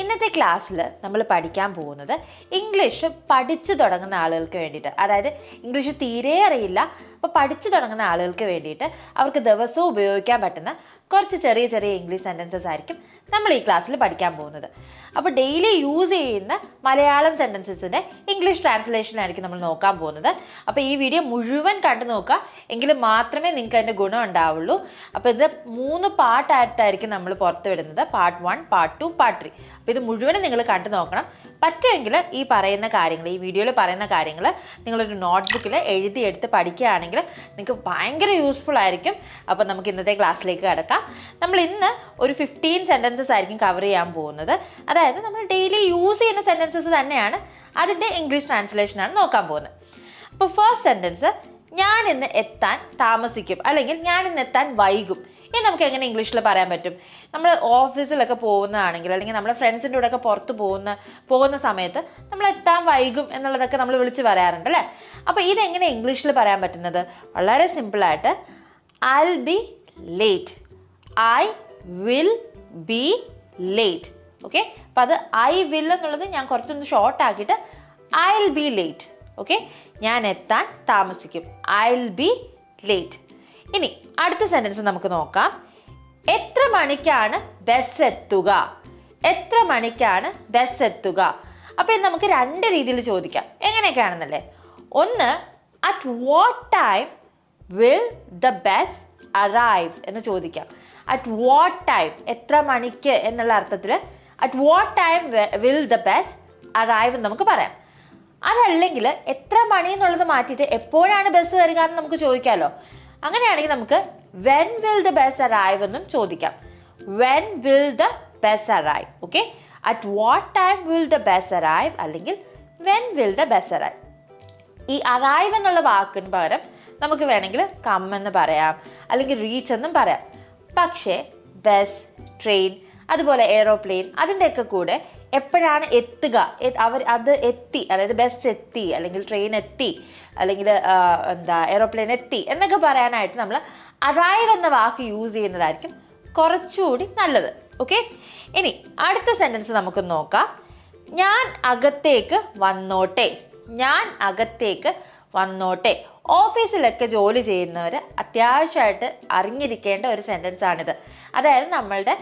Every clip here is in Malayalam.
ഇന്നത്തെ ക്ലാസ്സിൽ നമ്മൾ പഠിക്കാൻ പോകുന്നത് ഇംഗ്ലീഷ് പഠിച്ചു തുടങ്ങുന്ന ആളുകൾക്ക് വേണ്ടിയിട്ട്. അതായത് ഇംഗ്ലീഷ് തീരെ അറിയില്ല അപ്പോൾ പഠിച്ചു തുടങ്ങുന്ന ആളുകൾക്ക് വേണ്ടിയിട്ട് അവർക്ക് ദിവസവും ഉപയോഗിക്കാൻ പറ്റുന്ന കുറച്ച് ചെറിയ ചെറിയ ഇംഗ്ലീഷ് സെന്റൻസസ് ആയിരിക്കും നമ്മൾ ഈ ക്ലാസ്സിൽ പഠിക്കാൻ പോകുന്നത്. അപ്പോൾ ഡെയിലി യൂസ് ചെയ്യുന്ന മലയാളം സെന്റൻസസിന്റെ ഇംഗ്ലീഷ് ട്രാൻസ്ലേഷൻ ആയിരിക്കും നമ്മൾ നോക്കാൻ പോകുന്നത്. അപ്പോൾ ഈ വീഡിയോ മുഴുവൻ കണ്ടു നോക്കുക എങ്കിൽ മാത്രമേ നിങ്ങൾക്ക് അതിന്റെ ഗുണം ഉണ്ടാവുള്ളൂ. അപ്പോൾ ഇത് മൂന്ന് പാർട്ടായിട്ടായിരിക്കും നമ്മൾ പുറത്ത് വിടുന്നത് part one part two part three അപ്പോൾ ഇത് മുഴുവനും നിങ്ങൾ കണ്ടു നോക്കണം. പറ്റുമെങ്കിൽ ഈ പറയുന്ന കാര്യങ്ങൾ ഈ വീഡിയോയിൽ പറയുന്ന കാര്യങ്ങൾ നിങ്ങളൊരു നോട്ട്ബുക്കിൽ എഴുതിയെടുത്ത് പഠിക്കുകയാണെങ്കിൽ നിങ്ങൾക്ക് ഭയങ്കര യൂസ്ഫുൾ ആയിരിക്കും. അപ്പോൾ നമുക്ക് ഇന്നത്തെ ക്ലാസ്സിലേക്ക് കിടക്കാം. നമ്മൾ ഇന്ന് ഒരു ഫിഫ്റ്റീൻ സെന്റൻസസ് ആയിരിക്കും കവർ ചെയ്യാൻ പോകുന്നത്. അതായത് നമ്മൾ ഡെയിലി യൂസ് ചെയ്യുന്ന സെന്റൻസസ് തന്നെയാണ് അതിന്റെ ഇംഗ്ലീഷ് ട്രാൻസ്ലേഷനാണ് നോക്കാൻ പോകുന്നത്. അപ്പോൾ ഫസ്റ്റ് സെന്റൻസ് ഞാൻ ഇന്ന് എത്താൻ താമസിക്കും അല്ലെങ്കിൽ ഞാൻ ഇന്ന് എത്താൻ വൈകും ഇത് നമുക്ക് എങ്ങനെ ഇംഗ്ലീഷിൽ പറയാൻ പറ്റും? നമ്മൾ ഓഫീസിലൊക്കെ പോകുന്നതാണെങ്കിൽ അല്ലെങ്കിൽ നമ്മുടെ ഫ്രണ്ട്സിന്റെ കൂടെ ഒക്കെ പുറത്ത് പോകുന്ന പോകുന്ന സമയത്ത് നമ്മൾ എത്താൻ വൈകും എന്നുള്ളതൊക്കെ നമ്മൾ വിളിച്ച് പറയാറുണ്ട് അല്ലേ? അപ്പോൾ ഇതെങ്ങനെ ഇംഗ്ലീഷിൽ പറയാൻ പറ്റുന്നത്? വളരെ സിമ്പിളായിട്ട്. I be late I will be late okay അപ്പം അത് ഐ വിൽ എന്നുള്ളത് ഞാൻ കുറച്ചൊന്ന് ഷോർട്ട് ആക്കിയിട്ട് I will be late okay ഞാൻ എത്താൻ താമസിക്കും. ഐ വിൽ ബി ലേറ്റ് ഇനി അടുത്ത സെന്റൻസ് നമുക്ക് നോക്കാം. എത്ര മണിക്കാണ് ബസ് എത്തുക? എത്ര മണിക്കാണ് ബസ് എത്തുക? അപ്പോൾ നമുക്ക് രണ്ട് രീതിയിൽ ചോദിക്കാം. എങ്ങനെയൊക്കെയാണെന്നല്ലേ? ഒന്ന് at what time will the bus arrive എന്ന് ചോദിക്കാം. അറ്റ് വാട്ട് ടൈം എത്ര മണിക്ക് എന്നുള്ള അർത്ഥത്തിൽ at what time will the bus arrive എന്ന് നമുക്ക് പറയാം. അതല്ലെങ്കിൽ എത്ര മണി എന്നുള്ളത് മാറ്റിയിട്ട് എപ്പോഴാണ് ബസ് വരിക എന്ന് നമുക്ക് ചോദിക്കാമല്ലോ അങ്ങനെയാണെങ്കിൽ നമുക്ക് when will the bus arrive എന്നും ചോദിക്കാം. When will the bus arrive okay at what time will the bus arrive അല്ലെങ്കിൽ when will the bus arrive ഈ അറൈവ് എന്നുള്ള വാക്കിന് പകരം നമുക്ക് വേണമെങ്കിൽ കം എന്ന് പറയാം. അല്ലെങ്കിൽ റീച്ച് എന്നും പറയാം. പക്ഷേ ബസ് ട്രെയിൻ അതുപോലെ എയ്റോപ്ലെയിൻ അതിന്റെയൊക്കെ കൂടെ എപ്പോഴാണ് എത്തുക? അവർ അത് എത്തി അതായത് ബസ് എത്തി അല്ലെങ്കിൽ ട്രെയിൻ എത്തി അല്ലെങ്കിൽ എന്താ എയ്റോപ്ലെയിൻ എത്തി എന്നൊക്കെ പറയാനായിട്ട് നമ്മൾ അറൈവ് എന്ന വാക്ക് യൂസ് ചെയ്യുന്നതായിരിക്കും കുറച്ചുകൂടി നല്ലത്. ഓക്കെ ഇനി അടുത്ത സെന്റൻസ് നമുക്ക് നോക്കാം. ഞാൻ അകത്തേക്ക് വന്നോട്ടെ. ഞാൻ അകത്തേക്ക് വന്നോട്ടെ. ഓഫീസിലൊക്കെ ജോലി ചെയ്യുന്നവർ അത്യാവശ്യമായിട്ട് അറിഞ്ഞിരിക്കേണ്ട ഒരു സെന്റൻസ് ആണിത് അതായത് നമ്മളുടെ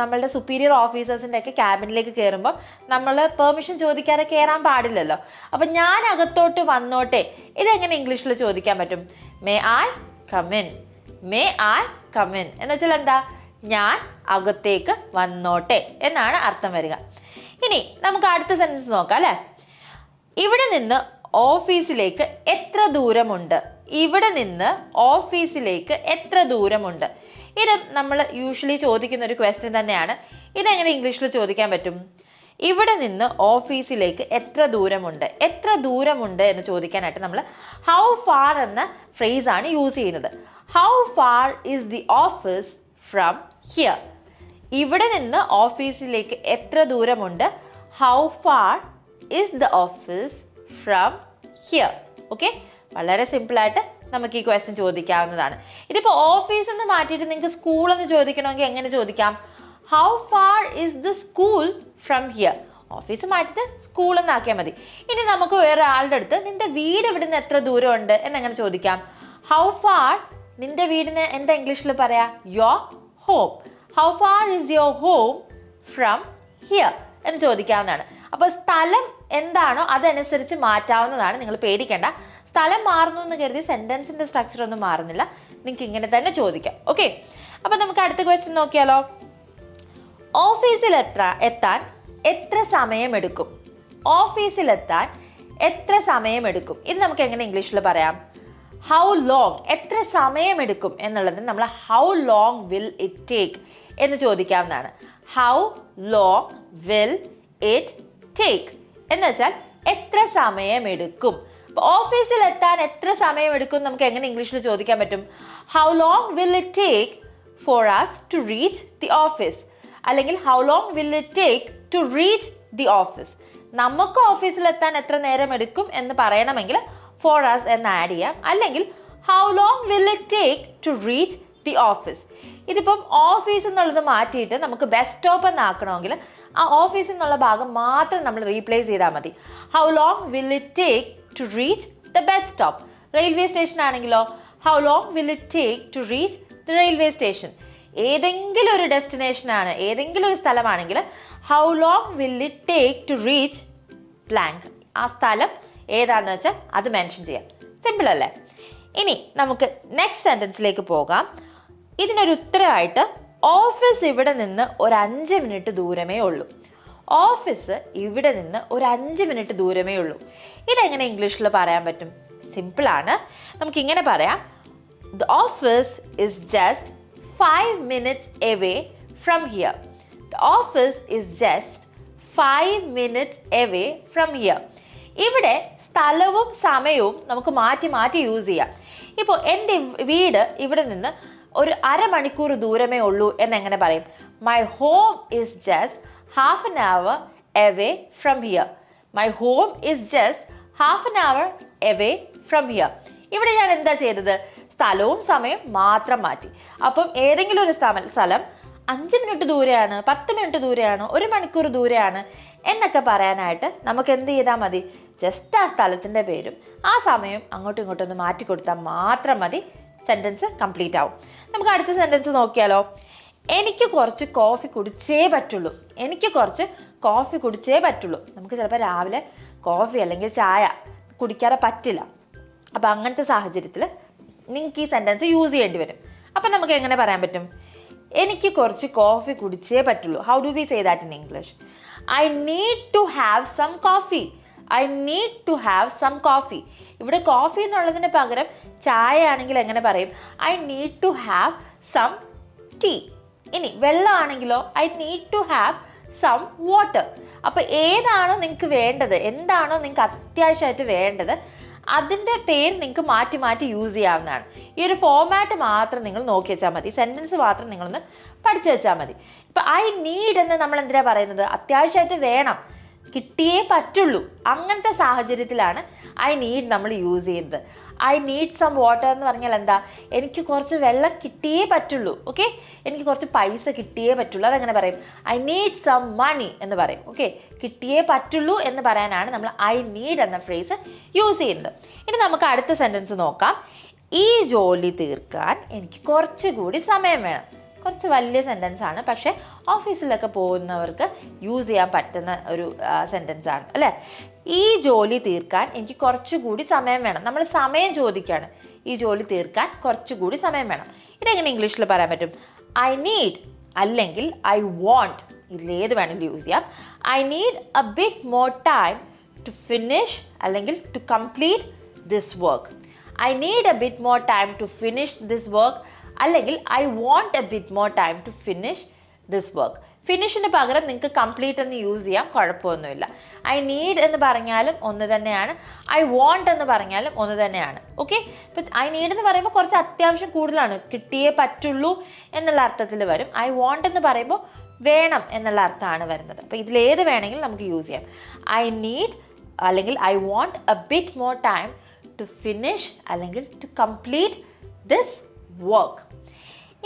നമ്മളുടെ സുപ്പീരിയർ ഓഫീസേഴ്സിന്റെ ഒക്കെ ക്യാബിനിലേക്ക് കയറുമ്പം നമ്മൾ പെർമിഷൻ ചോദിക്കാതെ കയറാൻ പാടില്ലല്ലോ. അപ്പം ഞാൻ അകത്തോട്ട് വന്നോട്ടെ ഇതെങ്ങനെ ഇംഗ്ലീഷിൽ ചോദിക്കാൻ പറ്റും? May I come in may I come in എന്ന് വെച്ചാൽ എന്താ? ഞാൻ അകത്തേക്ക് വന്നോട്ടെ എന്നാണ് അർത്ഥം വരിക. ഇനി നമുക്ക് അടുത്ത സെന്റൻസ് നോക്കാം അല്ലേ? ഇവിടെ നിന്ന് ഓഫീസിലേക്ക് എത്ര ദൂരമുണ്ട്? ഇവിടെ നിന്ന് ഓഫീസിലേക്ക് എത്ര ദൂരമുണ്ട്? ഇത് നമ്മൾ യൂഷ്വലി ചോദിക്കുന്ന ഒരു ക്വസ്റ്റ്യൻ തന്നെയാണ്. ഇതെങ്ങനെ ഇംഗ്ലീഷിൽ ചോദിക്കാൻ പറ്റും? ഇവിടെ നിന്ന് ഓഫീസിലേക്ക് എത്ര ദൂരമുണ്ട്? എത്ര ദൂരമുണ്ട് എന്ന് ചോദിക്കാനായിട്ട് നമ്മൾ ഹൗ ഫാർ എന്ന ഫ്രേസ് ആണ് യൂസ് ചെയ്യുന്നത്. How far is the office from here ഇവിടെ നിന്ന് ഓഫീസിലേക്ക് എത്ര ദൂരമുണ്ട്? How far is the office from here okay വളരെ സിമ്പിളായിട്ട് നമുക്ക് ഈ ക്വസ്റ്റ്യൻ ചോദിക്കാവുന്നതാണ്. ഇതിപ്പോൾ ഓഫീസ് എന്ന് മാറ്റിയിട്ട് നിങ്ങൾക്ക് സ്കൂൾ എന്ന് ചോദിക്കണമെങ്കിൽ എങ്ങനെ ചോദിക്കാം? How far is the school from here office മാറ്റിയിട്ട് സ്കൂൾ എന്നാക്കിയാൽ മതി. ഇനി നമുക്ക് വേറെ ആളുടെ അടുത്ത് നിന്റെ വീട് ഇവിടുന്ന് എത്ര ദൂരമുണ്ട് എന്നെങ്ങനെ ചോദിക്കാം? ഹൗ ഫാർ നിന്റെ വീടിന് എന്താ ഇംഗ്ലീഷിൽ പറയാ? Your home how far is your home from here എന്ന് ചോദിക്കാവുന്നതാണ്. അപ്പോൾ സ്ഥലം എന്താണോ അതനുസരിച്ച് മാറ്റാവുന്നതാണ്. നിങ്ങൾ പേടിക്കേണ്ട. സ്ഥലം മാറുന്നു എന്ന് കരുതി സെന്റൻസിന്റെ സ്ട്രക്ചർ ഒന്നും മാറുന്നില്ല. നിങ്ങൾക്ക് ഇങ്ങനെ തന്നെ ചോദിക്കാം. ഓക്കെ അപ്പോൾ നമുക്ക് അടുത്ത ക്വസ്റ്റ്യൻ നോക്കിയാലോ. ഓഫീസിൽ എത്ര എത്താൻ എത്ര സമയമെടുക്കും? ഓഫീസിലെത്താൻ എത്ര സമയമെടുക്കും? ഇത് നമുക്ക് എങ്ങനെ ഇംഗ്ലീഷിൽ പറയാം? ഹൗ ലോങ് എത്ര സമയമെടുക്കും എന്നുള്ളത് നമ്മൾ how long will it take എന്ന് ചോദിക്കാവുന്നതാണ്. How long will it take എന്ന് വെച്ചാൽ എത്ര സമയമെടുക്കും? ഓഫീസിൽ എത്താൻ എത്ര സമയമെടുക്കും നമുക്ക് എങ്ങനെ ഇംഗ്ലീഷിൽ ചോദിക്കാൻ പറ്റും? How long will it take for us to reach the office അല്ലെങ്കിൽ how long will it take to reach the office നമുക്ക് ഓഫീസിൽ എത്താൻ എത്ര നേരം എടുക്കും എന്ന് പറയണമെങ്കിൽ ഫോർ us എന്ന് ആഡ് ചെയ്യാം. അല്ലെങ്കിൽ how long will it take to reach the office ഇതിപ്പം ഓഫീസ് എന്നുള്ളത് മാറ്റിയിട്ട് നമുക്ക് ബസ് സ്റ്റോപ്പ് എന്നാക്കണമെങ്കിൽ ആ ഓഫീസ് എന്നുള്ള ഭാഗം മാത്രം നമ്മൾ റീപ്ലേസ് ചെയ്താൽ മതി. How long will it take to reach the bus stop railway station ആണെങ്കിലോ? How long will it take to reach the railway station ഏതെങ്കിലും ഒരു ഡെസ്റ്റിനേഷൻ ആണ് ഏതെങ്കിലും ഒരു സ്ഥലമാണെങ്കിൽ how long will it take to reach blank ആ സ്ഥലം ഏതാണെന്ന് വെച്ചാൽ അത് മെൻഷൻ ചെയ്യാം. സിമ്പിൾ അല്ലേ? ഇനി നമുക്ക് നെക്സ്റ്റ് സെന്റൻസിലേക്ക് പോകാം. ഇതിനൊരു ഉത്തരമായിട്ട് ഓഫീസ് ഇവിടെ നിന്ന് ഒരു അഞ്ച് മിനിറ്റ് ദൂരമേ ഉള്ളൂ. ഓഫീസ് ഇവിടെ നിന്ന് ഒരു അഞ്ച് മിനിറ്റ് ദൂരമേ ഉള്ളൂ. ഇതെങ്ങനെ ഇംഗ്ലീഷിൽ പറയാൻ പറ്റും? സിമ്പിളാണ് നമുക്കിങ്ങനെ പറയാം. The office is just five minutes away from here the office is just five minutes away from here ഇവിടെ സ്ഥലവും സമയവും നമുക്ക് മാറ്റി മാറ്റി യൂസ് ചെയ്യാം. ഇപ്പോൾ എന്റെ വീട് ഇവിടെ നിന്ന് ഒരു അരമണിക്കൂർ ദൂരമേ ഉള്ളൂ എന്നെങ്ങനെ പറയും? My home is just half an hour away from here my home is just half an hour away from here ഇവിടെ ഞാൻ എന്താ ചെയ്തത്? സ്ഥലവും സമയവും മാത്രം മാറ്റി. അപ്പം ഏതെങ്കിലും ഒരു സ്ഥലം സ്ഥലം അഞ്ച് മിനിറ്റ് ദൂരെയാണ് പത്ത് മിനിറ്റ് ദൂരെയാണ് ഒരു മണിക്കൂർ ദൂരെയാണ് എന്നൊക്കെ പറയാനായിട്ട് നമുക്ക് എന്ത് ചെയ്താൽ മതി? ജസ്റ്റ് ആ സ്ഥലത്തിന്റെ പേരും ആ സമയം അങ്ങോട്ടും ഇങ്ങോട്ടും ഒന്ന് മാറ്റി കൊടുത്താൽ മാത്രം മതി. സെന്റൻസ് കംപ്ലീറ്റ് ആവും. നമുക്ക് അടുത്ത സെന്റൻസ് നോക്കിയാലോ. എനിക്ക് കുറച്ച് കോഫി കുടിച്ചേ പറ്റുള്ളൂ. എനിക്ക് കുറച്ച് കോഫി കുടിച്ചേ പറ്റുള്ളൂ. നമുക്ക് ചിലപ്പോൾ രാവിലെ കോഫി അല്ലെങ്കിൽ ചായ കുടിക്കാതെ പറ്റില്ല. അപ്പോൾ അങ്ങനത്തെ സാഹചര്യത്തിൽ നിങ്ങൾക്ക് ഈ സെന്റൻസ് യൂസ് ചെയ്യേണ്ടി വരും. അപ്പം നമുക്ക് എങ്ങനെ പറയാൻ പറ്റും? എനിക്ക് കുറച്ച് കോഫി കുടിച്ചേ പറ്റുള്ളൂ. How do we say that in English I need to have some coffee I need to have some coffee ഇവിടെ കോഫി എന്നുള്ളതിന് പകരം ചായ ആണെങ്കിൽ എങ്ങനെ പറയും? I need to have some tea ഇനി വെള്ളമാണെങ്കിലോ I need to have some water അപ്പോൾ ഏതാണോ നിങ്ങൾക്ക് വേണ്ടത് എന്താണോ നിങ്ങൾക്ക് അത്യാവശ്യമായിട്ട് വേണ്ടത് അതിന്റെ പേര് നിങ്ങൾക്ക് മാറ്റി മാറ്റി യൂസ് ചെയ്യാവുന്നതാണ്. ഈ ഒരു ഫോമാറ്റ് മാത്രം നിങ്ങൾ നോക്കി വെച്ചാൽ മതി. സെന്റൻസ് മാത്രം നിങ്ങളൊന്ന് പഠിച്ചു വെച്ചാൽ മതി. ഇപ്പം ഐ നീഡ് എന്ന് നമ്മൾ എന്തിനാണ് പറയുന്നത്? അത്യാവശ്യമായിട്ട് വേണം. കിട്ടിയേ പറ്റുള്ളൂ. അങ്ങനത്തെ സാഹചര്യത്തിലാണ് ഐ നീഡ് നമ്മൾ യൂസ് ചെയ്യുന്നത്. ഐ നീഡ് സം വാട്ടർ എന്ന് പറഞ്ഞാൽ എന്താ? എനിക്ക് കുറച്ച് വെള്ളം കിട്ടിയേ പറ്റുള്ളൂ. ഓക്കെ എനിക്ക് കുറച്ച് പൈസ കിട്ടിയേ പറ്റുള്ളൂ. അതെങ്ങനെ പറയും. ഐ നീഡ് സം മണി എന്ന് പറയും. ഓക്കെ കിട്ടിയേ പറ്റുള്ളൂ എന്ന് പറയാനാണ് നമ്മൾ ഐ നീഡ് എന്ന ഫ്രേസ് യൂസ് ചെയ്യുന്നത്. ഇനി നമുക്ക് അടുത്ത സെന്റൻസ് നോക്കാം. ഈ ജോലി തീർക്കാൻ എനിക്ക് കുറച്ചുകൂടി സമയം വേണം. കുറച്ച് വലിയ സെന്റൻസ് ആണ്. പക്ഷേ ഓഫീസിലൊക്കെ പോകുന്നവർക്ക് യൂസ് ചെയ്യാൻ പറ്റുന്ന ഒരു സെന്റൻസ് ആണ്. അല്ലേ? ഈ ജോലി തീർക്കാൻ എനിക്ക് കുറച്ചുകൂടി സമയം വേണം. നമ്മൾ സമയം ചോദിക്കുകയാണ് ഈ ജോലി തീർക്കാൻ കുറച്ചുകൂടി സമയം വേണം. ഇതെങ്ങനെ ഇംഗ്ലീഷിൽ പറയാൻ പറ്റും? ഐ നീഡ് അല്ലെങ്കിൽ ഐ വോണ്ട് ഇതിലേത് വേണമെങ്കിലും യൂസ് ചെയ്യാം. I need a bit more time to finish അല്ലെങ്കിൽ to complete this work I need a bit more time to finish this work അല്ലെങ്കിൽ I want a bit more time to finish this work ഫിനിഷിന് പകരം നിങ്ങൾക്ക് കംപ്ലീറ്റ് എന്ന് യൂസ് ചെയ്യാം കുഴപ്പമൊന്നുമില്ല. ഐ നീഡ് എന്ന് പറഞ്ഞാലും ഒന്ന് തന്നെയാണ്. ഐ വോണ്ട് എന്ന് പറഞ്ഞാലും ഒന്ന് തന്നെയാണ്. ഓക്കെ ഇപ്പം ഐ നീഡ് എന്ന് പറയുമ്പോൾ കുറച്ച് അത്യാവശ്യം കൂടുതലാണ്. കിട്ടിയേ പറ്റുള്ളൂ എന്നുള്ള അർത്ഥത്തിൽ വരും. ഐ വോണ്ട് എന്ന് പറയുമ്പോൾ വേണം എന്നുള്ള അർത്ഥമാണ് വരുന്നത്. അപ്പോൾ ഇതിലേത് വേണമെങ്കിലും നമുക്ക് യൂസ് ചെയ്യാം. ഐ നീഡ് അല്ലെങ്കിൽ I want a bit more time to finish അല്ലെങ്കിൽ ടു കംപ്ലീറ്റ് ദിസ് വർക്ക്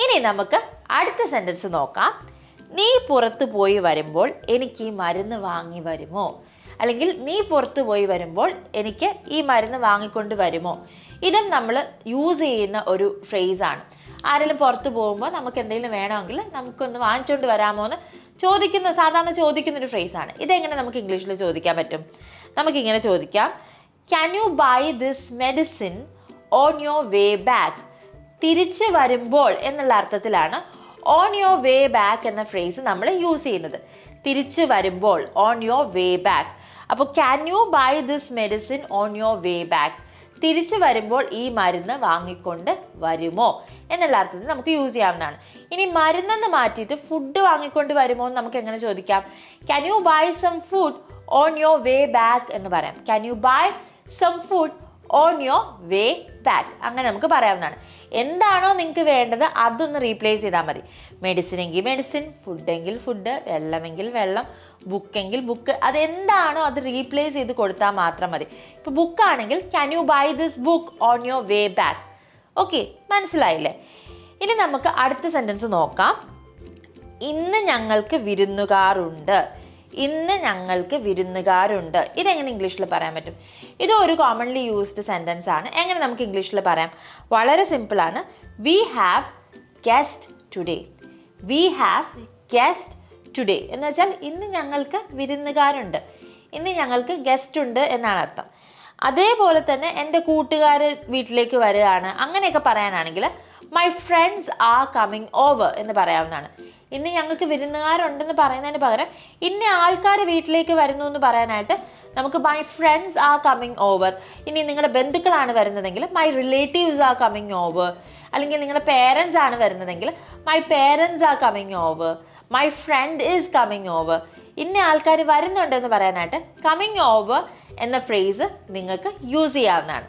ഇനി നമുക്ക് അടുത്ത സെന്റൻസ് നോക്കാം. നീ പുറത്തു പോയി വരുമ്പോൾ എനിക്ക് ഈ മരുന്ന് വാങ്ങി വരുമോ? അല്ലെങ്കിൽ നീ പുറത്തു പോയി വരുമ്പോൾ എനിക്ക് ഈ മരുന്ന് വാങ്ങിക്കൊണ്ട് വരുമോ? ഇതും നമ്മൾ യൂസ് ചെയ്യുന്ന ഒരു ഫ്രേസ് ആണ്. ആരെങ്കിലും പുറത്ത് പോകുമ്പോൾ നമുക്ക് എന്തെങ്കിലും വേണമെങ്കിൽ നമുക്കൊന്ന് വാങ്ങിച്ചുകൊണ്ട് വരാമോ എന്ന് ചോദിക്കുന്ന സാധാരണ ചോദിക്കുന്ന ഒരു ഫ്രേസ് ഫ്രേസാണ് ഇതെങ്ങനെ നമുക്ക് ഇംഗ്ലീഷിൽ ചോദിക്കാൻ പറ്റും? നമുക്കിങ്ങനെ ചോദിക്കാം. Can you buy this medicine on your way back തിരിച്ച് വരുമ്പോൾ എന്നുള്ള അർത്ഥത്തിലാണ് ഓൺ യുവർ വേ ബാക്ക് എന്ന ഫ്രേസ് നമ്മൾ യൂസ് ചെയ്യുന്നത്. തിരിച്ച് വരുമ്പോൾ ഓൺ യുവർ വേ ബാക്ക് അപ്പോൾ can you buy this medicine on your way back തിരിച്ച് വരുമ്പോൾ ഈ മരുന്ന് വാങ്ങിക്കൊണ്ട് വരുമോ? എന്നുള്ള അർത്ഥത്തിൽ നമുക്ക് യൂസ് ചെയ്യാവുന്നതാണ്. ഇനി മരുന്നെന്ന് മാറ്റിയിട്ട് ഫുഡ് വാങ്ങിക്കൊണ്ട് വരുമോ എന്ന് നമുക്ക് എങ്ങനെ ചോദിക്കാം? Can you buy some food on your way back എന്ന് പറയാം. Can you buy some food on your way back അങ്ങനെ നമുക്ക് പറയാവുന്നതാണ്. എന്താണോ നിങ്ങൾക്ക് വേണ്ടത് അതൊന്ന് റീപ്ലേസ് ചെയ്താൽ മതി. മെഡിസിൻ എങ്കിൽ മെഡിസിൻ ഫുഡെങ്കിൽ ഫുഡ് വെള്ളമെങ്കിൽ വെള്ളം ബുക്കെങ്കിൽ ബുക്ക് അതെന്താണോ അത് റീപ്ലേസ് ചെയ്ത് കൊടുത്താൽ മാത്രം മതി. ഇപ്പോൾ ബുക്കാണെങ്കിൽ can you buy this book on your way back okay മനസ്സിലായില്ലേ? ഇനി നമുക്ക് അടുത്ത സെന്റൻസ് നോക്കാം. ഇന്ന് ഞങ്ങൾക്ക് വിരുന്നുകാരുണ്ട് ഇന്ന് ഞങ്ങൾക്ക് വിരുന്നുകാരുണ്ട്. ഇതെങ്ങനെ ഇംഗ്ലീഷിൽ പറയാൻ പറ്റും? ഇത് ഒരു കോമൺലി യൂസ്ഡ് സെന്റൻസ് ആണ്. എങ്ങനെ നമുക്ക് ഇംഗ്ലീഷിൽ പറയാം? വളരെ സിമ്പിളാണ് we have guest today we have guest today എന്ന് വെച്ചാൽ ഇന്ന് ഞങ്ങൾക്ക് വിരുന്നുകാരുണ്ട്. ഇന്ന് ഞങ്ങൾക്ക് ഗസ്റ്റ് ഉണ്ട് എന്നാണ് അർത്ഥം. അതേപോലെ തന്നെ എന്റെ കൂട്ടുകാർ വീട്ടിലേക്ക് വരികയാണ്. അങ്ങനെയൊക്കെ പറയാനാണെങ്കിൽ my friends are coming over എന്ന് പറയാവുന്നതാണ്. ഇന്ന് ഞങ്ങൾക്ക് വിരുന്നുകാരുണ്ടെന്ന് പറയുന്നതിന് പകരം ഇന്ന ആൾക്കാർ വീട്ടിലേക്ക് വരുന്നു എന്ന് പറയാനായിട്ട് നമുക്ക് my friends are coming over ഇനി നിങ്ങളുടെ ബന്ധുക്കളാണ് വരുന്നതെങ്കിൽ my relatives are coming over അല്ലെങ്കിൽ നിങ്ങളുടെ പേരൻസ് ആണ് വരുന്നതെങ്കിൽ my parents are coming over my friend is coming over ഇന്ന ആൾക്കാർ വരുന്നുണ്ടെന്ന് പറയാനായിട്ട് കമ്മിങ് ഓവർ എന്ന ഫ്രേസ് നിങ്ങൾക്ക് യൂസ് ചെയ്യാവുന്നതാണ്.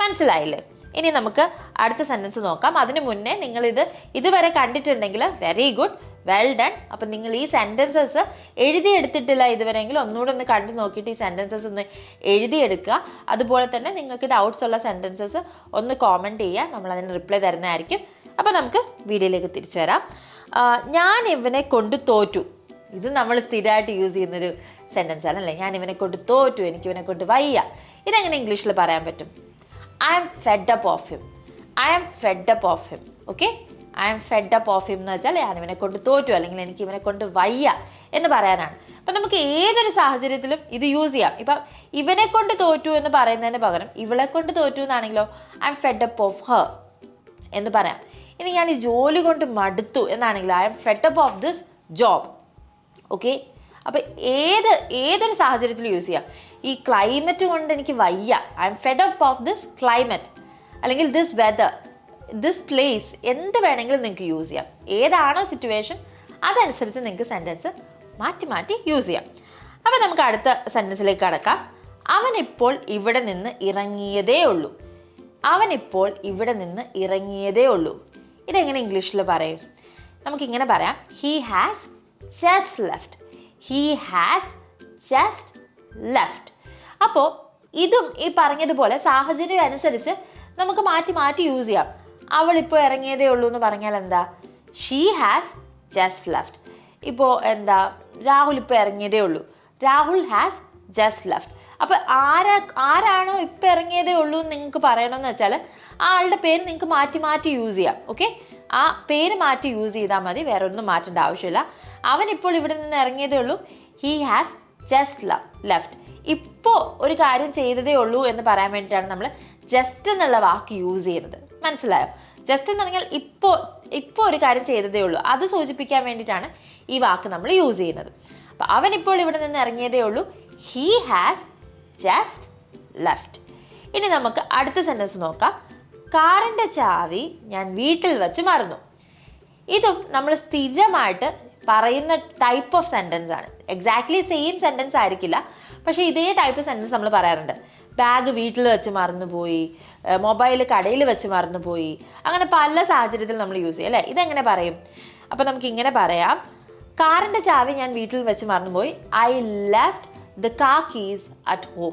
മനസ്സിലായില്ലേ? ഇനി നമുക്ക് അടുത്ത സെന്റൻസ് നോക്കാം. അതിന് മുന്നേ നിങ്ങളിത് ഇതുവരെ കണ്ടിട്ടുണ്ടെങ്കിൽ വെരി ഗുഡ് വെൽ ഡൺ അപ്പം നിങ്ങൾ ഈ സെന്റൻസസ് എഴുതിയെടുത്തിട്ടില്ല ഇതുവരെങ്കിൽ ഒന്നുകൂടെ ഒന്ന് കണ്ടു നോക്കിയിട്ട് ഈ സെന്റൻസസ് ഒന്ന് എഴുതിയെടുക്കുക. അതുപോലെ തന്നെ നിങ്ങൾക്ക് ഡൗട്ട്സ് ഉള്ള സെന്റൻസസ് ഒന്ന് കോമന്റ് ചെയ്യുക. നമ്മൾ അതിന് റിപ്ലൈ തരുന്നതായിരിക്കും. അപ്പോൾ നമുക്ക് വീഡിയോയിലേക്ക് തിരിച്ചു വരാം. ഞാൻ ഇവനെ കൊണ്ട് തോറ്റു. ഇത് നമ്മൾ സ്ഥിരമായിട്ട് യൂസ് ചെയ്യുന്നൊരു സെന്റൻസ് അല്ലേ? ഞാൻ ഇവനെ കൊണ്ട് തോറ്റു. എനിക്ക് ഇവനെ കൊണ്ട് വയ്യ. ഇതെങ്ങനെ ഇംഗ്ലീഷിൽ പറയാൻ പറ്റും? I am fed up of him I am fed up of him okay I'm fed up of him എന്ന് വെച്ചാൽ ഞാൻ ഇവനെ കൊണ്ട് തോറ്റു അല്ലെങ്കിൽ എനിക്ക് ഇവനെ കൊണ്ട് വയ്യ എന്ന് പറയാനാണ്. അപ്പം നമുക്ക് ഏതൊരു സാഹചര്യത്തിലും ഇത് യൂസ് ചെയ്യാം. ഇപ്പം ഇവനെ കൊണ്ട് തോറ്റു എന്ന് പറയുന്നതിന് പകരം ഇവളെ കൊണ്ട് തോറ്റു എന്നാണെങ്കിലോ I'm fed up of her എന്ന് പറയാം. ഇനി ഞാൻ ഈ ജോലി കൊണ്ട് മടുത്തു എന്നാണെങ്കിൽ I'm fed up of this job okay അപ്പോൾ ഏത് ഏതൊരു സാഹചര്യത്തിലും യൂസ് ചെയ്യാം. ഈ ക്ലൈമറ്റ് കൊണ്ട് എനിക്ക് വയ്യ. I'm fed up of this climate അല്ലെങ്കിൽ ദിസ് വെദർ ദിസ് പ്ലേസ് എന്ത് വേണമെങ്കിലും നിങ്ങൾക്ക് യൂസ് ചെയ്യാം. ഏതാണോ സിറ്റുവേഷൻ അതനുസരിച്ച് നിങ്ങൾക്ക് സെന്റൻസ് മാറ്റി മാറ്റി യൂസ് ചെയ്യാം. അപ്പോൾ നമുക്ക് അടുത്ത സെന്റൻസിലേക്ക് കടക്കാം. അവനിപ്പോൾ ഇവിടെ നിന്ന് ഇറങ്ങിയതേ ഉള്ളൂ. അവനിപ്പോൾ ഇവിടെ നിന്ന് ഇറങ്ങിയതേ ഉള്ളൂ. ഇതെങ്ങനെ ഇംഗ്ലീഷിൽ പറയും? നമുക്കിങ്ങനെ പറയാം. He has just left he has just left അപ്പോൾ ഇതും ഈ പറഞ്ഞതുപോലെ സാഹചര്യം അനുസരിച്ച് നമുക്ക് മാറ്റി മാറ്റി യൂസ് ചെയ്യാം. അവൾ ഇപ്പോൾ ഇറങ്ങിയതേ ഉള്ളൂ എന്ന് പറഞ്ഞാൽ എന്താ? ഷീ ഹാസ് ജസ്റ്റ് ലെഫ്റ്റ് ഇപ്പോൾ എന്താ? രാഹുൽ ഇപ്പോൾ ഇറങ്ങിയതേ ഉള്ളൂ. രാഹുൽ ഹാസ് ജസ്റ്റ് ലെഫ്റ്റ് അപ്പോൾ ആരാ ആരാണോ ഇപ്പോൾ ഇറങ്ങിയതേ ഉള്ളൂ എന്ന് നിങ്ങൾക്ക് പറയണമെന്ന് വെച്ചാൽ ആ ആളുടെ പേര് നിങ്ങൾക്ക് മാറ്റി മാറ്റി യൂസ് ചെയ്യാം ഓക്കെ ആ പേര് മാറ്റി യൂസ് ചെയ്താൽ മതി വേറെ ഒന്നും മാറ്റേണ്ട ആവശ്യമില്ല. അവൻ ഇപ്പോൾ ഇവിടെ നിന്ന് ഇറങ്ങിയതേ ഉള്ളൂ. He has just love left ഇപ്പോൾ ഒരു കാര്യം ചെയ്തതേ ഉള്ളൂ എന്ന് പറയാൻ വേണ്ടിയിട്ടാണ് നമ്മൾ ജസ്റ്റ് എന്നുള്ള വാക്ക് യൂസ് ചെയ്യുന്നത്. മനസ്സിലായോ? ജസ്റ്റ് എന്ന് പറഞ്ഞാൽ ഇപ്പോൾ ഇപ്പോൾ ഒരു കാര്യം ചെയ്തതേ ഉള്ളൂ. അത് സൂചിപ്പിക്കാൻ വേണ്ടിയിട്ടാണ് ഈ വാക്ക് നമ്മൾ യൂസ് ചെയ്യുന്നത്. അപ്പോൾ അവൻ ഇപ്പോൾ ഇവിടെ നിന്ന് ഇറങ്ങിയതേ ഉള്ളൂ. ഹീ ഹാസ് ജസ്റ്റ് ലെഫ്റ്റ് ഇനി നമുക്ക് അടുത്ത സെന്റൻസ് നോക്കാം. കാറിന്റെ ചാവി ഞാൻ വീട്ടിൽ വെച്ച് മറന്നു. ഇതും നമ്മൾ സ്ഥിരമായിട്ട് പറയുന്ന ടൈപ്പ് ഓഫ് സെന്റൻസ് ആണ്. എക്സാക്ട്ലി സെയിം സെന്റൻസ് ആയിരിക്കില്ല. പക്ഷേ ഇതേ ടൈപ്പ് സെന്റൻസ് നമ്മൾ പറയാറുണ്ട്. ബാഗ് വീട്ടിൽ വെച്ച് മറന്നുപോയി. മൊബൈൽ കടയിൽ വെച്ച് മറന്നുപോയി. അങ്ങനെ പല സാഹചര്യത്തിൽ നമ്മൾ യൂസ് ചെയ്യും അല്ലേ? ഇതെങ്ങനെ പറയും? അപ്പോൾ നമുക്ക് ഇങ്ങനെ പറയാം. കാറിന്റെ ചാവി ഞാൻ വീട്ടിൽ വെച്ച് മറന്നുപോയി. I left the car keys at home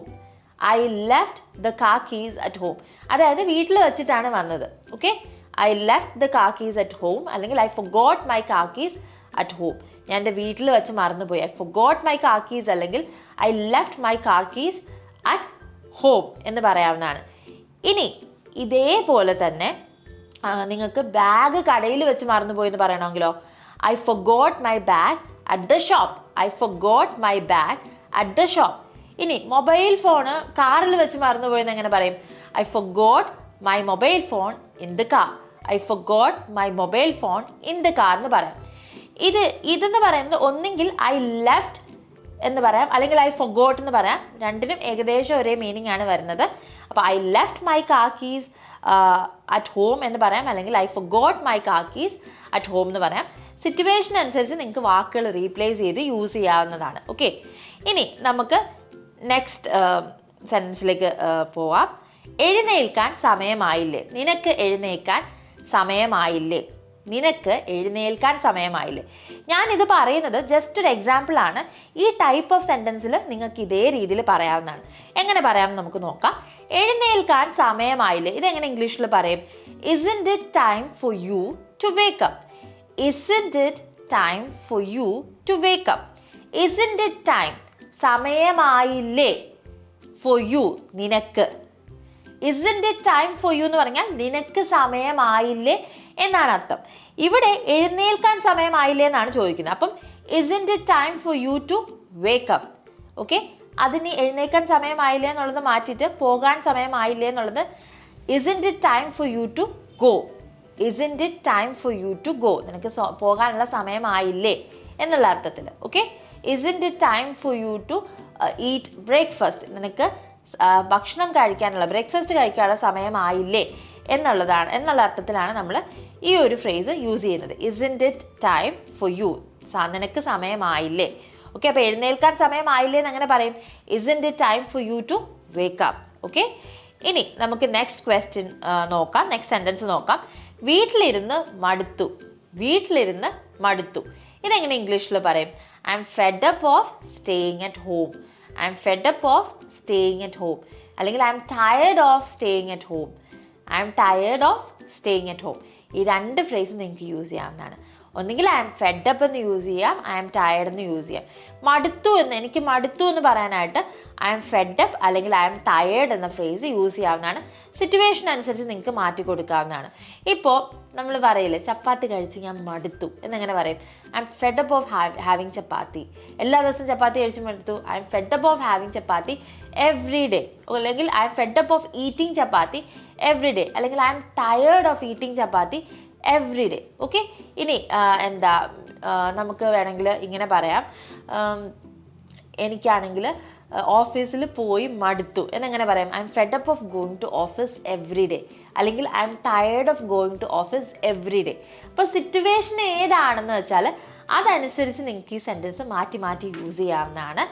I left the car keys at home അതായത് വീട്ടിൽ വെച്ചിട്ടാണ് വന്നത്. Okay I left the car keys at home അല്ലെങ്കിൽ I forgot my car keys at home ഞാൻ എന്റെ വീട്ടിൽ വെച്ച് മറന്നുപോയി. I forgot my car keys അല്ലെങ്കിൽ I left my car keys at home എന്ന് പറയാവുന്നതാണ്. ഇനി ഇതേപോലെ തന്നെ നിങ്ങൾക്ക് ബാഗ് കടയിൽ വെച്ച് മറന്നുപോയി എന്ന് പറയണമെങ്കിലോ? I forgot my bag at the shop I forgot my bag at the shop ഇനി മൊബൈൽ ഫോണ് കാറിൽ വെച്ച് മറന്നുപോയെന്ന് എങ്ങനെ പറയും? I forgot my mobile phone in the car I forgot my mobile phone in the car എന്ന് പറയാം. ഇത് ഇതെന്ന് പറയുന്നത് ഒന്നെങ്കിൽ ഐ ലെഫ്റ്റ് എന്ന് പറയാം. അല്ലെങ്കിൽ ഐ ഫൊഗോട്ട് എന്ന് പറയാം. രണ്ടിനും ഏകദേശം ഒരേ മീനിങ് ആണ് വരുന്നത്. അപ്പോൾ I left my car keys keys at home എന്ന് പറയാം. അല്ലെങ്കിൽ I forgot my car keys keys at home എന്ന് പറയാം. സിറ്റുവേഷൻ അനുസരിച്ച് നിങ്ങൾക്ക് വാക്കുകൾ റീപ്ലേസ് ചെയ്ത് യൂസ് ചെയ്യാവുന്നതാണ്. ഓക്കെ ഇനി നമുക്ക് നെക്സ്റ്റ് സെന്റൻസിലേക്ക് പോവാം. എഴുന്നേൽക്കാൻ സമയമായില്ലേ? നിനക്ക് എഴുന്നേൽക്കാൻ സമയമായില്ലേ? നിനക്ക് എഴുന്നേൽക്കാൻ സമയമായില്ലേ? ഞാനിത് പറയുന്നത് ജസ്റ്റ് ഒരു എക്സാമ്പിൾ ആണ്. ഈ ടൈപ്പ് ഓഫ് സെന്റൻസിൽ നിങ്ങൾക്ക് ഇതേ രീതിയിൽ പറയാവുന്നതാണ്. എങ്ങനെ പറയാമെന്ന് നമുക്ക് നോക്കാം. എഴുന്നേൽക്കാൻ സമയമായില്ലേ? ഇതെങ്ങനെ ഇംഗ്ലീഷിൽ പറയും? Isn't it time for you to wake up is isn't it time for you to wake up is isn't it time സമയമായില്ലേ? For you നിനക്ക്. Isn't it time for you എന്ന് പറഞ്ഞാൽ നിനക്ക് സമയമായില്ലേ എന്നാണ് അർത്ഥം. ഇവിടെ എഴുന്നേൽക്കാൻ സമയമായില്ലേ എന്നാണ് ചോദിക്കുന്നത്. അപ്പം isn't it time for you to wake up okay അതിന് എഴുന്നേൽക്കാൻ സമയമായില്ലേ എന്നുള്ളത് മാറ്റിയിട്ട് പോകാൻ സമയമായില്ലേ എന്നുള്ളത് isn't it time for you to go isn't it time for you to go നിനക്ക് പോകാനുള്ള സമയമായില്ലേ എന്നുള്ള അർത്ഥത്തിൽ okay isn't it time for you to eat breakfast നിനക്ക് ഭക്ഷണം കഴിക്കാനുള്ള ബ്രേക്ക്ഫാസ്റ്റ് കഴിക്കാനുള്ള സമയമായില്ലേ എന്നുള്ളതാണ് എന്നുള്ള അർത്ഥത്തിലാണ് നമ്മൾ ഈ ഒരു ഫ്രേസ് യൂസ് ചെയ്യുന്നത്. Isn't it time for you നിനക്ക് സമയമായില്ലേ? ഓക്കെ അപ്പോൾ എഴുന്നേൽക്കാൻ സമയമായില്ലേ എന്ന് അങ്ങനെ പറയും. Is in the time for you to wake up okay ഇനി നമുക്ക് നെക്സ്റ്റ് ക്വസ്റ്റ്യൻ നോക്കാം. നെക്സ്റ്റ് സെന്റൻസ് നോക്കാം. വീട്ടിലിരുന്ന് മടുത്തു. വീട്ടിലിരുന്ന് മടുത്തു. ഇതെങ്ങനെ ഇംഗ്ലീഷിൽ പറയും? I'm fed up of staying at home I'm fed up of staying at home അല്ലെങ്കിൽ I'm tired of staying at home I'm tired of staying at home ഈ രണ്ട് ഫ്രേസ് നിങ്ങൾക്ക് യൂസ് ചെയ്യാവുന്നതാണ്. ഒന്നുകിൽ ഐ എം ഫെഡ് അപ്പ് എന്ന് യൂസ് ചെയ്യാം ഐ എം ടയർഡ് എന്ന് യൂസ് ചെയ്യാം. മടുത്തു എന്ന് എനിക്ക് മടുത്തു എന്ന് പറയാനായിട്ട് ഐ എം ഫെഡ് അപ്പ് അല്ലെങ്കിൽ ഐ എം ടയേർഡ് എന്ന ഫ്രേസ് യൂസ് ചെയ്യാവുന്നതാണ്. സിറ്റുവേഷൻ അനുസരിച്ച് നിങ്ങൾക്ക് മാറ്റി കൊടുക്കാവുന്നതാണ്. ഇപ്പോൾ നമ്മൾ പറയില്ലേ ചപ്പാത്തി കഴിച്ച് ഞാൻ മടുത്തു എന്നെങ്ങനെ പറയും. I'm fed up of having chapati. എല്ലാ ദിവസവും ചപ്പാത്തി കഴിച്ച് മടുത്തു. I'm fed up of having chapati every day അല്ലെങ്കിൽ I'm fed up of eating chapati every day അല്ലെങ്കിൽ I'm tired of eating chapati every day okay ഇനി എന്താ നമുക്ക് വേണമെങ്കിൽ ഇങ്ങനെ പറയാം. എനിക്കാണെങ്കിൽ ഓഫീസിൽ പോയി മടുത്തു. എന്നെങ്ങനെ പറയാം? I'm fed up of going to office every day അല്ലെങ്കിൽ I'm tired of going to office every day അപ്പോൾ സിറ്റുവേഷൻ ഏതാണെന്ന് വെച്ചാൽ അതനുസരിച്ച് നിങ്ങൾക്ക് ഈ സെന്റൻസ് മാറ്റി മാറ്റി യൂസ് ചെയ്യാവുന്നതാണ്.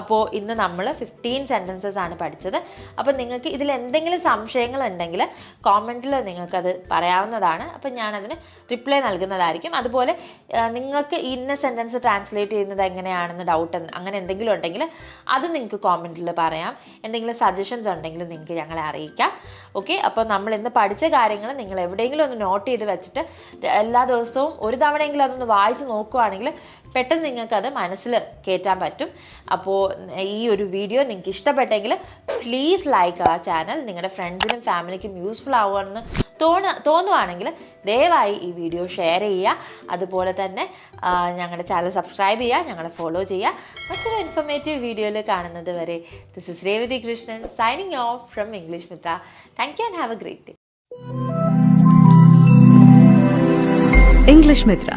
അപ്പോൾ ഇന്ന് നമ്മൾ ഫിഫ്റ്റീൻ സെന്റൻസസ് ആണ് പഠിച്ചത്. അപ്പോൾ നിങ്ങൾക്ക് ഇതിൽ എന്തെങ്കിലും സംശയങ്ങൾ ഉണ്ടെങ്കിൽ കോമന്റിൽ നിങ്ങൾക്കത് പറയാവുന്നതാണ്. അപ്പോൾ ഞാനതിന് റിപ്ലൈ നൽകുന്നതായിരിക്കും. അതുപോലെ നിങ്ങൾക്ക് ഇന്ന സെന്റൻസ് ട്രാൻസ്ലേറ്റ് ചെയ്യുന്നത് എങ്ങനെയാണെന്ന് ഡൗട്ട് അങ്ങനെ എന്തെങ്കിലും ഉണ്ടെങ്കിൽ അത് നിങ്ങൾക്ക് കോമന്റിൽ പറയാം. എന്തെങ്കിലും സജഷൻസ് ഉണ്ടെങ്കിൽ നിങ്ങൾക്ക് ഞങ്ങളെ അറിയിക്കാം. ഓക്കെ അപ്പോൾ നമ്മൾ ഇന്ന് പഠിച്ച കാര്യങ്ങൾ നിങ്ങൾ എവിടെയെങ്കിലും ഒന്ന് നോട്ട് ചെയ്ത് വെച്ചിട്ട് എല്ലാ ദിവസവും ഒരു തവണയെങ്കിലും അതൊന്ന് വായിച്ച് നോക്കുകയാണെങ്കിൽ പെട്ടെന്ന് നിങ്ങൾക്കത് മനസ്സിൽ കയറ്റാൻ പറ്റും. അപ്പോൾ ഈ ഒരു വീഡിയോ നിങ്ങൾക്ക് ഇഷ്ടപ്പെട്ടെങ്കിൽ പ്ലീസ് ലൈക്ക് ആ ചാനൽ നിങ്ങളുടെ ഫ്രണ്ട്സിനും ഫാമിലിക്കും യൂസ്ഫുൾ ആവുകയാണെന്ന് തോന്ന തോന്നുവാണെങ്കിൽ ദയവായി ഈ വീഡിയോ ഷെയർ ചെയ്യുക. അതുപോലെ തന്നെ ഞങ്ങളുടെ ചാനൽ സബ്സ്ക്രൈബ് ചെയ്യുക ഞങ്ങളെ ഫോളോ ചെയ്യുക. മറ്റൊരു ഇൻഫർമേറ്റീവ് വീഡിയോയിൽ കാണുന്നത് വരെ this is Revathi Krishnan signing off from English Mitra thank you and have a great day English Mitra.